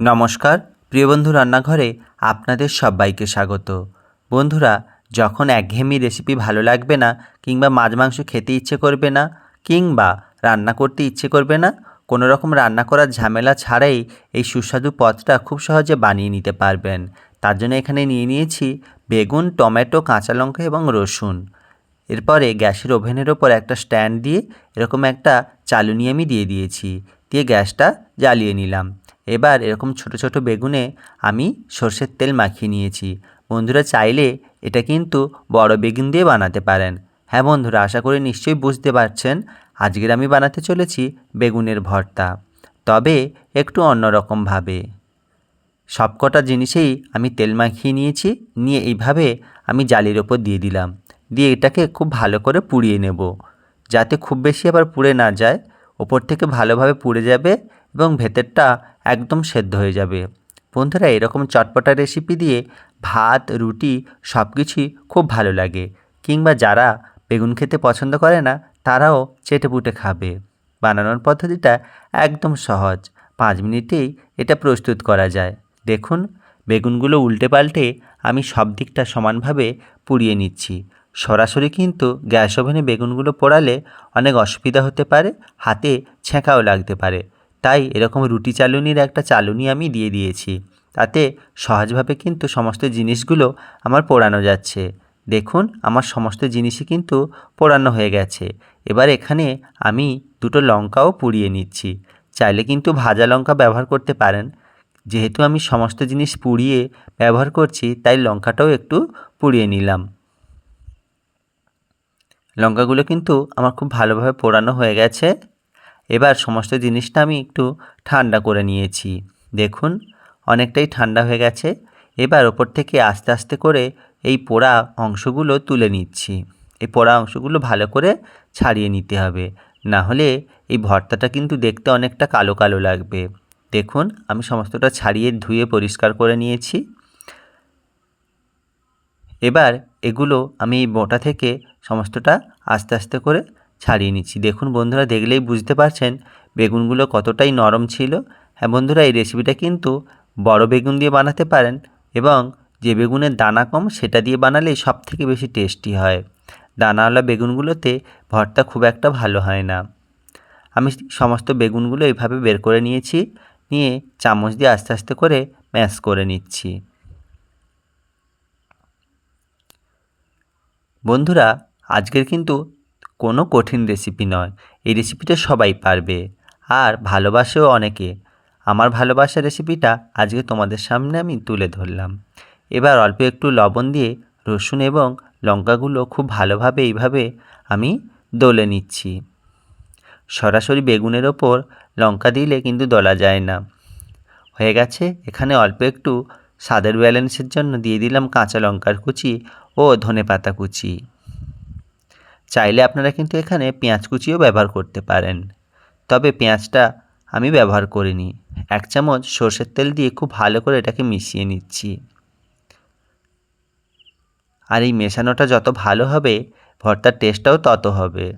নমস্কার, প্রিয় বন্ধু রান্নাঘরে আপনাদের সবাইকে স্বাগত। বন্ধুরা, যখন একঘেয়েমি রেসিপি ভালো লাগবে না, কিংবা মাছ মাংস খেতে ইচ্ছে করবে না, কিংবা রান্না করতে ইচ্ছে করবে না, কোনো রকম রান্না করার ঝামেলা ছাড়াই এই সুস্বাদু পদটা খুব সহজে বানিয়ে নিতে পারবেন। তার জন্য এখানে নিয়ে নিয়েছি বেগুন, টমেটো, কাঁচা লঙ্কা এবং রসুন। এরপরে গ্যাসের ওভেনের ওপর একটা স্ট্যান্ড দিয়ে এরকম একটা চালুনি আমি দিয়ে দিয়েছি। দিয়ে গ্যাসটা জ্বালিয়ে নিলাম। এবার এরকম ছোট ছোট বেগুনে আমি সর্ষের তেল মাখিয়ে নিয়েছি। বন্ধুরা চাইলে এটা কিন্তু বড় বেগুন দিয়ে বানাতে পারেন। হ্যাঁ বন্ধুরা, আশা করি নিশ্চয়ই বুঝতে পারছেন। আজকের আমি বানাতে চলেছি বেগুনের ভর্তা। তবে একটু অন্যরকমভাবে। সবকটা জিনিসেই আমি তেল মাখিয়ে নিয়েছি, নিয়ে এইভাবে আমি জালির ওপর দিয়ে দিলাম। দিয়ে এটাকে খুব ভালো করে পুড়িয়ে নেব। যাতে খুব বেশি আবার পুড়ে না যায়, ওপর থেকে ভালোভাবে পুড়ে যাবে এবং ভেতরটা একদম সেদ্ধ হয়ে যাবে। বন্ধুরা, এরকম চটপটা রেসিপি দিয়ে ভাত, রুটি সব কিছুই খুব ভালো লাগে। কিংবা যারা বেগুন খেতে পছন্দ করে না, তারাও চেটেপুটে খাবে। বানানোর পদ্ধতিটা একদম সহজ। পাঁচ মিনিটেই এটা প্রস্তুত করা যায়। দেখুন, বেগুনগুলো উল্টে পাল্টে আমি সব দিকটা সমানভাবে পুড়িয়ে নিচ্ছি। সরাসরি কিন্তু গ্যাস ওভেনে বেগুনগুলো পোড়ালে অনেক অসুবিধা হতে পারে, হাতে ছেঁকাও লাগতে পারে। তাই এরকম রুটি চালুনির একটা চালুনি আমি দিয়ে দিয়েছি। তাতে সহজভাবে কিন্তু সমস্ত জিনিসগুলো আমার পোড়ানো যাচ্ছে। দেখুন, আমার সমস্ত জিনিসই কিন্তু পোড়ানো হয়ে গেছে। এবার এখানে আমি দুটো লঙ্কাও পুড়িয়ে নিচ্ছি। চাইলে কিন্তু ভাজা লঙ্কা ব্যবহার করতে পারেন। যেহেতু আমি সমস্ত জিনিস পুড়িয়ে ব্যবহার করছি, তাই লঙ্কাটাও একটু পুড়িয়ে নিলাম। লঙ্কাগুলো কিন্তু আমার খুব ভালোভাবে পোড়ানো হয়ে গেছে। এবার সমস্ত জিনিসটা আমি একটু ঠান্ডা করে নিয়েছি। দেখুন, অনেকটাই ঠান্ডা হয়ে গেছে। এবার ওপর থেকে আস্তে আস্তে করে এই পোড়া অংশগুলো তুলে নিচ্ছি। এই পোড়া অংশগুলো ভালো করে ছাড়িয়ে নিতে হবে। না হলে এই ভর্তাটা কিন্তু দেখতে অনেকটা কালো কালো লাগবে। দেখুন, আমি সমস্তটা ছাড়িয়ে ধুয়ে পরিষ্কার করে নিয়েছি। এবার এগুলো আমি এই বোটা থেকে সমস্তটা আস্তে আস্তে করে ছাড়িয়ে নিচ্ছি। দেখুন বন্ধুরা, দেখলেই বুঝতে পারছেন বেগুনগুলো কতটাই নরম ছিল। হ্যাঁ বন্ধুরা, এই রেসিপিটা কিন্তু বড় বেগুন দিয়ে বানাতে পারেন এবং যে বেগুনের দানা কম সেটা দিয়ে বানালেই সব থেকে বেশি টেস্টি হয়। দানাওয়ালা বেগুনগুলোতে ভর্তা খুব একটা ভালো হয় না। আমি সমস্ত বেগুনগুলো এইভাবে বের করে নিয়েছি, নিয়ে চামচ দিয়ে আস্তে আস্তে করে ম্যাশ করে নিচ্ছি। বন্ধুরা, আজকের কিন্তু কোনো কঠিন রেসিপি নয়। এই রেসিপিটা সবাই পারবে। আর ভালোবাসেও অনেকে। আমার ভালোবাসা রেসিপিটা আজকে তোমাদের সামনে আমি তুলে ধরলাম। এবার অল্প একটু লবণ দিয়ে রসুন এবং লঙ্কাগুলো খুব ভালোভাবে এইভাবে আমি দলে নিচ্ছি। সরাসরি বেগুনের ওপর লঙ্কা দিলে কিন্তু দলা যায় না। হয়ে গেছে, এখানে অল্প একটু স্বাদের ব্যালেন্সের জন্য দিয়ে দিলাম কাঁচা লঙ্কার কুচি ও ধনে পাতা কুচি। চাইলে আপনারা কিন্তু এখানে পেঁয়াজ কুচিও ব্যবহার করতে পারেন। তবে পেঁয়াজটা আমি ব্যবহার করিনি। এক চামচ সর্ষের তেল দিয়ে খুব ভালো করে এটাকে মিশিয়ে নিচ্ছি। আর এই মেশানোটা যত ভালো হবে, ভর্তার টেস্টটাও তত হবে।